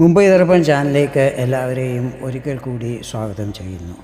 മുംബൈ ദർപ്പൺ ചാനലിലേക്ക് എല്ലാവരെയും ഒരിക്കൽ കൂടി സ്വാഗതം ചെയ്യുന്നു.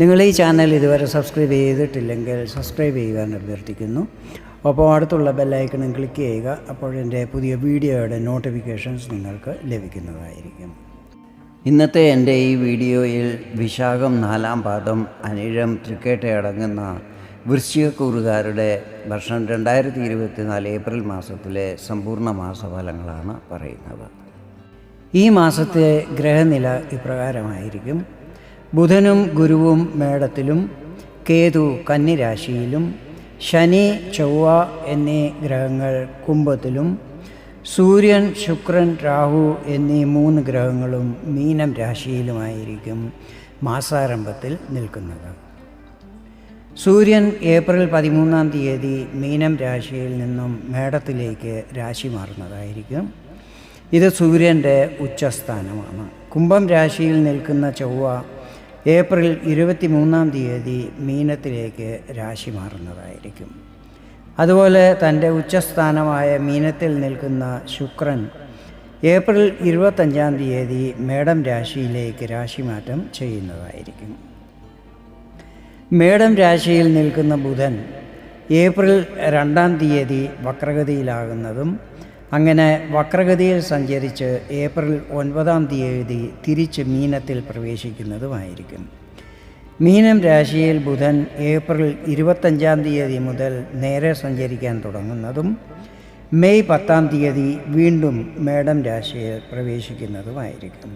നിങ്ങൾ ഈ ചാനൽ ഇതുവരെ സബ്സ്ക്രൈബ് ചെയ്തിട്ടില്ലെങ്കിൽ സബ്സ്ക്രൈബ് ചെയ്യുവാൻ അഭ്യർത്ഥിക്കുന്നു. അപ്പോൾ അടുത്തുള്ള ബെല്ലൈക്കണും ക്ലിക്ക് ചെയ്യുക അപ്പോൾ എന്റെ പുതിയ വീഡിയോയുടെ നോട്ടിഫിക്കേഷൻസ് നിങ്ങൾക്ക് ലഭിക്കുന്നതായിരിക്കും. ഇന്നത്തെ എന്റെ ഈ വീഡിയോയിൽ വിശാഖം നാലാം പാദം അനിഴം തൃക്കേട്ടയടങ്ങുന്ന വൃശ്ചികക്കൂറുകാരുടെ വർഷം രണ്ടായിരത്തി ഇരുപത്തിനാല് ഏപ്രിൽ മാസത്തിലെ സമ്പൂർണ മാസഫലങ്ങളാണ് പറയുന്നത്. ഈ മാസത്തെ ഗ്രഹനില ഇപ്രകാരമായിരിക്കും. ബുധനും ഗുരുവും മേടത്തിലും കേതു കന്നിരാശിയിലും ശനി ചൊവ്വ എന്നീ ഗ്രഹങ്ങൾ കുംഭത്തിലും സൂര്യൻ ശുക്രൻ രാഹു എന്നീ മൂന്ന് ഗ്രഹങ്ങളും മീനം രാശിയിലുമായിരിക്കും മാസാരംഭത്തിൽ നിൽക്കുന്നത്. സൂര്യൻ ഏപ്രിൽ പതിമൂന്നാം തീയതി മീനം രാശിയിൽ നിന്നും മേടത്തിലേക്ക് രാശി മാറുന്നതായിരിക്കും. ഇത് സൂര്യന്റെ ഉച്ചസ്ഥാനമാണ്. കുംഭം രാശിയിൽ നിൽക്കുന്ന ചൊവ്വ ഏപ്രിൽ ഇരുപത്തി മൂന്നാം തീയതി മീനത്തിലേക്ക് രാശി മാറുന്നതായിരിക്കും. അതുപോലെ തന്റെ ഉച്ചസ്ഥാനമായ മീനത്തിൽ നിൽക്കുന്ന ശുക്രൻ ഏപ്രിൽ ഇരുപത്തഞ്ചാം തീയതി മേടം രാശിയിലേക്ക് രാശിമാറ്റം ചെയ്യുന്നതായിരിക്കും. മേടം രാശിയിൽ നിൽക്കുന്ന ബുധൻ ഏപ്രിൽ രണ്ടാം തീയതി വക്രഗതിയിലാകുന്നതും അങ്ങനെ വക്രഗതിയിൽ സഞ്ചരിച്ച് ഏപ്രിൽ ഒൻപതാം തീയതി തിരിച്ച് മീനത്തിൽ പ്രവേശിക്കുന്നതുമായിരിക്കും. മീനം രാശിയിൽ ബുധൻ ഏപ്രിൽ ഇരുപത്തഞ്ചാം തീയതി മുതൽ നേരെ സഞ്ചരിക്കാൻ തുടങ്ങുന്നതും മെയ് പത്താം തീയതി വീണ്ടും മേടം രാശിയിൽ പ്രവേശിക്കുന്നതുമായിരിക്കും.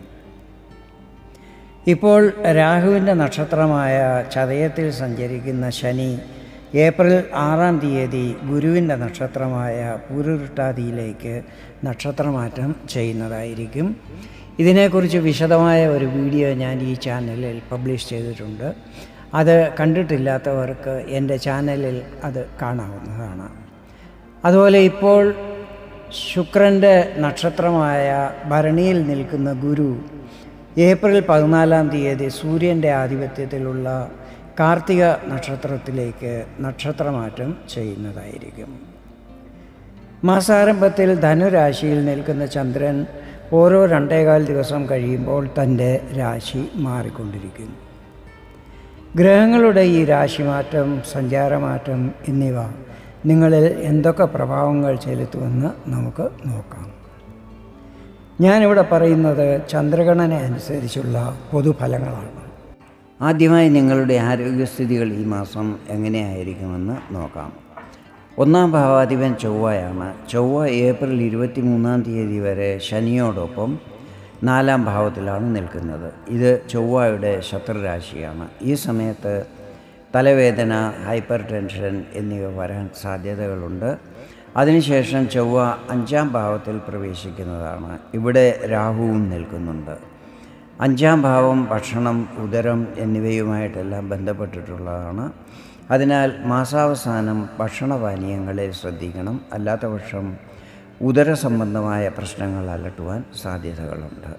ഇപ്പോൾ രാഹുവിന്റെ നക്ഷത്രമായ ചതയത്തിൽ സഞ്ചരിക്കുന്ന ശനി ഏപ്രിൽ ആറാം തീയതി ഗുരുവിന്റെ നക്ഷത്രമായ പൂരുരുട്ടാതിയിലേക്ക് നക്ഷത്രമാറ്റം ചെയ്യുന്നതായിരിക്കും. ഇതിനെക്കുറിച്ച് വിശദമായ ഒരു വീഡിയോ ഞാൻ ഈ ചാനലിൽ പബ്ലിഷ് ചെയ്തിട്ടുണ്ട്. അത് കണ്ടിട്ടില്ലാത്തവർക്ക് എന്റെ ചാനലിൽ അത് കാണാവുന്നതാണ്. അതുപോലെ ഇപ്പോൾ ശുക്രന്റെ നക്ഷത്രമായ ഭരണിയിൽ നിൽക്കുന്ന ഗുരു ഏപ്രിൽ പതിനാലാം തീയതി സൂര്യന്റെ ആധിപത്യത്തിലുള്ള കാർത്തിക നക്ഷത്രത്തിലേക്ക് നക്ഷത്രമാറ്റം ചെയ്യുന്നതായിരിക്കും. മാസാരംഭത്തിൽ ധനുരാശിയിൽ നിൽക്കുന്ന ചന്ദ്രൻ ഓരോ രണ്ടേകാൽ ദിവസം കഴിയുമ്പോൾ തന്റെ രാശി മാറിക്കൊണ്ടിരിക്കും. ഗ്രഹങ്ങളുടെ ഈ രാശിമാറ്റം സഞ്ചാരമാറ്റം എന്നിവ നിങ്ങളിൽ എന്തൊക്കെ പ്രഭാവങ്ങൾ ചെലുത്തുമെന്ന് നമുക്ക് നോക്കാം. ഞാനിവിടെ പറയുന്നത് ചന്ദ്രഗണന അനുസരിച്ചുള്ള പൊതുഫലങ്ങളാണ്. ആദ്യമായി നിങ്ങളുടെ ആരോഗ്യസ്ഥിതികൾ ഈ മാസം എങ്ങനെയായിരിക്കുമെന്ന് നോക്കാം. ഒന്നാം ഭാവാധിപൻ ചൊവ്വയാണ്. ചൊവ്വ ഏപ്രിൽ ഇരുപത്തി മൂന്നാം തീയതി വരെ ശനിയോടൊപ്പം നാലാം ഭാവത്തിലാണ് നിൽക്കുന്നത്. ഇത് ചൊവ്വയുടെ ശത്രുരാശിയാണ്. ഈ സമയത്ത് തലവേദന ഹൈപ്പർ ടെൻഷൻ എന്നിവ വരാൻ സാധ്യതകളുണ്ട്. അതിനുശേഷം ചൊവ്വ അഞ്ചാം ഭാവത്തിൽ പ്രവേശിക്കുന്നതാണ്. ഇവിടെ രാഹുവും നിൽക്കുന്നുണ്ട്. അഞ്ചാം ഭാവം ഭക്ഷണം ഉദരം എന്നിവയുമായിട്ടെല്ലാം ബന്ധപ്പെട്ടിട്ടുള്ളതാണ്. അതിനാൽ മാസാവസാനം ഭക്ഷണപാനീയങ്ങളെ ശ്രദ്ധിക്കണം. അല്ലാത്ത പക്ഷം ഉദര സംബന്ധമായ പ്രശ്നങ്ങൾ അലട്ടുവാൻ സാധ്യതകളുണ്ട്.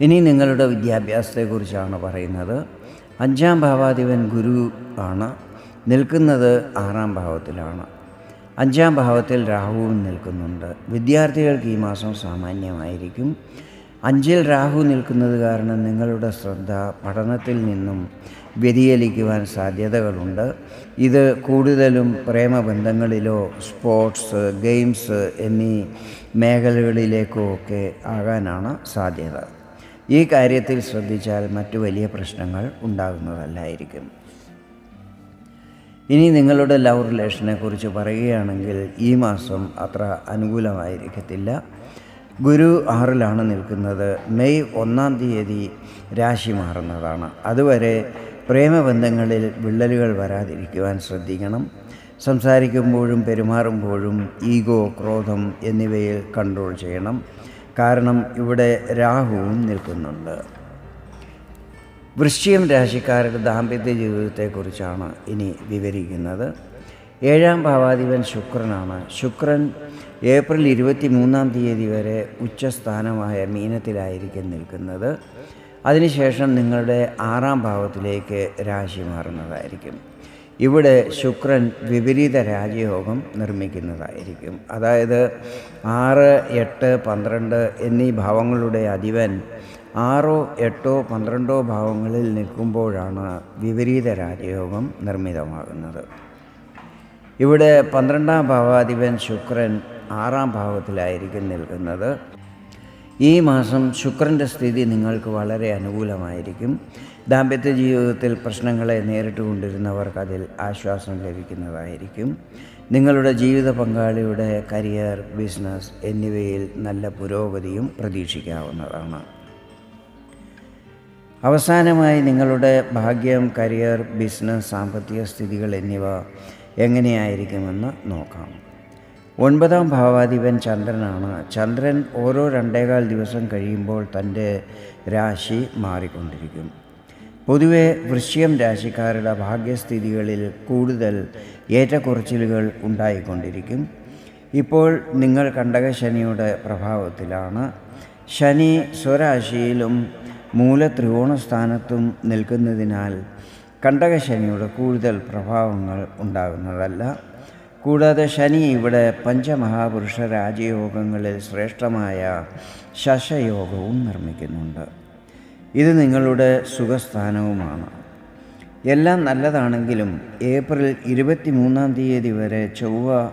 ഇനി നിങ്ങളുടെ വിദ്യാഭ്യാസത്തെക്കുറിച്ചാണ് പറയുന്നത്. അഞ്ചാം ഭാവാധിപൻ ഗുരു ആണ്. നിൽക്കുന്നത് ആറാം ഭാവത്തിലാണ്. അഞ്ചാം ഭാവത്തിൽ രാഹുവും നിൽക്കുന്നുണ്ട്. വിദ്യാർത്ഥികൾക്ക് ഈ മാസം സാമാന്യമായിരിക്കും. അഞ്ചിൽ രാഹു നിൽക്കുന്നത് കാരണം നിങ്ങളുടെ ശ്രദ്ധ പഠനത്തിൽ നിന്നും വ്യതിചലിക്കുവാൻ സാധ്യതകളുണ്ട്. ഇത് കൂടുതലും പ്രേമബന്ധങ്ങളിലോ സ്പോർട്സ് ഗെയിംസ് എന്നീ മേഖലകളിലേക്കോ ഒക്കെ ആകാനാണ് സാധ്യത. ഈ കാര്യത്തിൽ ശ്രദ്ധിച്ചാൽ മറ്റു വലിയ പ്രശ്നങ്ങൾ ഉണ്ടാകുന്നതല്ലായിരിക്കും. ഇനി നിങ്ങളുടെ ലവ് റിലേഷനെക്കുറിച്ച് പറയുകയാണെങ്കിൽ ഈ മാസം അത്ര അനുകൂലമായിരിക്കത്തില്ല. ഗുരു ആറിലാണ് നിൽക്കുന്നത്. മെയ് ഒന്നാം തീയതി രാശി മാറുന്നതാണ്. അതുവരെ പ്രേമബന്ധങ്ങളിൽ വിള്ളലുകൾ വരാതിരിക്കുവാൻ ശ്രദ്ധിക്കണം. സംസാരിക്കുമ്പോഴും പെരുമാറുമ്പോഴും ഈഗോ ക്രോധം എന്നിവയിൽ കൺട്രോൾ ചെയ്യണം. കാരണം ഇവിടെ രാഹുവും നിൽക്കുന്നുണ്ട്. വൃശ്ചികം രാശിക്കാരുടെ ദാമ്പത്യ ജീവിതത്തെക്കുറിച്ചാണ് ഇനി വിവരിക്കുന്നത്. ഏഴാം ഭാവാധിപൻ ശുക്രനാണ്. ശുക്രൻ ഏപ്രിൽ ഇരുപത്തി മൂന്നാം തീയതി വരെ ഉച്ചസ്ഥാനമായ മീനത്തിലായിരിക്കും നിൽക്കുന്നത്. അതിനുശേഷം നിങ്ങളുടെ ആറാം ഭാവത്തിലേക്ക് രാശി മാറുന്നതായിരിക്കും. ഇവിടെ ശുക്രൻ വിപരീത രാജയോഗം നിർമ്മിക്കുന്നതായിരിക്കും. അതായത് ആറ് എട്ട് പന്ത്രണ്ട് എന്നീ ഭാവങ്ങളുടെ അധിപൻ ആറോ എട്ടോ പന്ത്രണ്ടോ ഭാവങ്ങളിൽ നിൽക്കുമ്പോഴാണ് വിപരീത രാജയോഗം നിർമ്മിതമാകുന്നത്. ഇവിടെ പന്ത്രണ്ടാം ഭാവാധിപൻ ശുക്രൻ ആറാം ഭാവത്തിലായിരിക്കും നിൽക്കുന്നത്. ഈ മാസം ശുക്രന്റെ സ്ഥിതി നിങ്ങൾക്ക് വളരെ അനുകൂലമായിരിക്കും. ദാമ്പത്യ ജീവിതത്തിൽ പ്രശ്നങ്ങളെ നേരിട്ട് കൊണ്ടിരുന്നവർക്ക് അതിൽ ആശ്വാസം ലഭിക്കുന്നതായിരിക്കും. നിങ്ങളുടെ ജീവിത പങ്കാളിയുടെ കരിയർ ബിസിനസ് എന്നിവയിൽ നല്ല പുരോഗതിയും പ്രതീക്ഷിക്കാവുന്നതാണ്. അവസാനമായി നിങ്ങളുടെ ഭാഗ്യം കരിയർ ബിസിനസ് സാമ്പത്തിക സ്ഥിതികൾ എന്നിവ എങ്ങനെയായിരിക്കുമെന്ന് നോക്കാം. ഒൻപതാം ഭാവാധിപൻ ചന്ദ്രനാണ്. ചന്ദ്രൻ ഓരോ രണ്ടേകാൽ ദിവസം കഴിയുമ്പോൾ തന്റെ രാശി മാറിക്കൊണ്ടിരിക്കും. പൊതുവെ വൃശ്യം രാശിക്കാരുടെ ഭാഗ്യസ്ഥിതികളിൽ കൂടുതൽ ഏറ്റക്കുറച്ചിലുകൾ ഉണ്ടായിക്കൊണ്ടിരിക്കും. ഇപ്പോൾ നിങ്ങൾ കണ്ടകശനിയുടെ പ്രഭാവത്തിലാണ്. ശനി സ്വരാശിയിലും മൂലത്രികോണ സ്ഥാനത്തും നിൽക്കുന്നതിനാൽ കണ്ടകശനിയുടെ കൂടുതൽ പ്രഭാവങ്ങൾ ഉണ്ടാകുന്നതല്ല. കൂടാതെ ശനി ഇവിടെ പഞ്ചമഹാപുരുഷ രാജയോഗങ്ങളിൽ ശ്രേഷ്ഠമായ ശശയോഗവും നിർമ്മിക്കുന്നുണ്ട്. ഇത് നിങ്ങളുടെ സുഖസ്ഥാനവുമാണ്. എല്ലാം നല്ലതാണെങ്കിലും ഏപ്രിൽ ഇരുപത്തി മൂന്നാം തീയതി വരെ ചൊവ്വ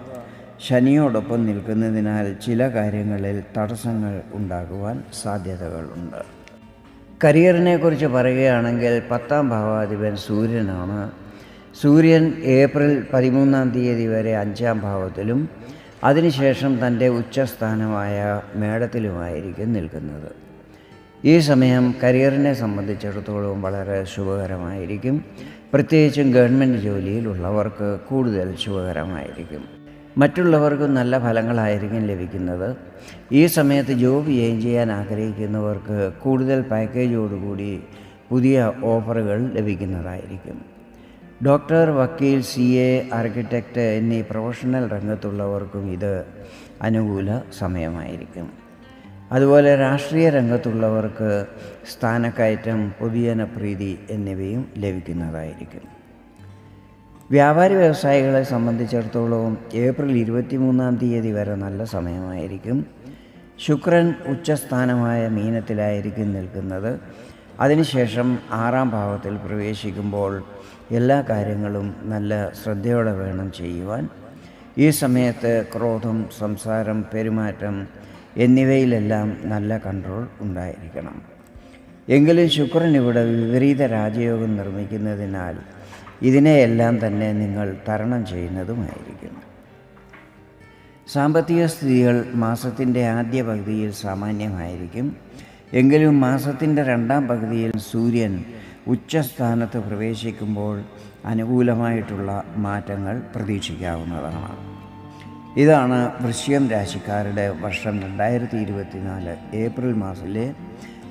ശനിയോടൊപ്പം നിൽക്കുന്നതിനാൽ ചില കാര്യങ്ങളിൽ തടസ്സങ്ങൾ ഉണ്ടാകുവാൻ സാധ്യതകളുണ്ട്. കരിയറിനെ കുറിച്ച് പറയുകയാണെങ്കിൽ പത്താം ഭാവാധിപൻ സൂര്യനാണ്. സൂര്യൻ ഏപ്രിൽ പതിമൂന്നാം തീയതി വരെ അഞ്ചാം ഭാവത്തിലും അതിനുശേഷം തന്റെ ഉച്ചസ്ഥാനമായ മേടത്തിലുമായിരിക്കും നിൽക്കുന്നത്. ഈ സമയം കരിയറിനെ സംബന്ധിച്ചിടത്തോളം വളരെ ശുഭകരമായിരിക്കും. പ്രത്യേകിച്ചും ഗവൺമെന്റ് ജോലിയിലുള്ളവർക്ക് കൂടുതൽ ശുഭകരമായിരിക്കും. മറ്റുള്ളവർക്കും നല്ല ഫലങ്ങളായിരിക്കും ലഭിക്കുന്നത്. ഈ സമയത്ത് ജോബ് ചെയ്യാൻ ആഗ്രഹിക്കുന്നവർക്ക് കൂടുതൽ പാക്കേജോടുകൂടി പുതിയ ഓഫറുകൾ ലഭിക്കുന്നതായിരിക്കും. ഡോക്ടർ വക്കീൽ സി എ ആർക്കിടെക്റ്റ് എന്നീ പ്രൊഫഷണൽ രംഗത്തുള്ളവർക്കും ഇത് അനുകൂല സമയമായിരിക്കും. അതുപോലെ രാഷ്ട്രീയ രംഗത്തുള്ളവർക്ക് സ്ഥാനക്കയറ്റം പൊതുജനപ്രീതി എന്നിവയും ലഭിക്കുന്നതായിരിക്കും. വ്യാപാരി വ്യവസായികളെ സംബന്ധിച്ചിടത്തോളം ഏപ്രിൽ ഇരുപത്തി മൂന്നാം തീയതി വരെ നല്ല സമയമായിരിക്കും. ശുക്രൻ ഉച്ചസ്ഥാനമായ മീനത്തിലായിരിക്കും നിൽക്കുന്നത്. അതിനുശേഷം ആറാം ഭാവത്തിൽ പ്രവേശിക്കുമ്പോൾ എല്ലാ കാര്യങ്ങളും നല്ല ശ്രദ്ധയോടെ വേണം ചെയ്യുവാൻ. ഈ സമയത്ത് ക്രോധം സംസാരം പെരുമാറ്റം എന്നിവയിലെല്ലാം നല്ല കൺട്രോൾ ഉണ്ടായിരിക്കണം. എങ്കിലും ശുക്രൻ ഇവിടെ വിപരീത രാജയോഗം നിർമ്മിക്കുന്നതിനാൽ ഇതിനെയെല്ലാം തന്നെ നിങ്ങൾ തരണം ചെയ്യുന്നതുമായിരിക്കും. സാമ്പത്തിക സ്ഥിതികൾ മാസത്തിന്റെ ആദ്യ പകുതിയിൽ സാമാന്യമായിരിക്കും. എങ്കിലും മാസത്തിന്റെ രണ്ടാം പകുതിയിൽ സൂര്യൻ ഉച്ചസ്ഥാനത്ത് പ്രവേശിക്കുമ്പോൾ അനുകൂലമായിട്ടുള്ള മാറ്റങ്ങൾ പ്രതീക്ഷിക്കാവുന്നതാണ്. ഇതാണ് വൃശ്യം രാശിക്കാരുടെ വർഷം രണ്ടായിരത്തി ഇരുപത്തിനാല് ഏപ്രിൽ മാസത്തിലെ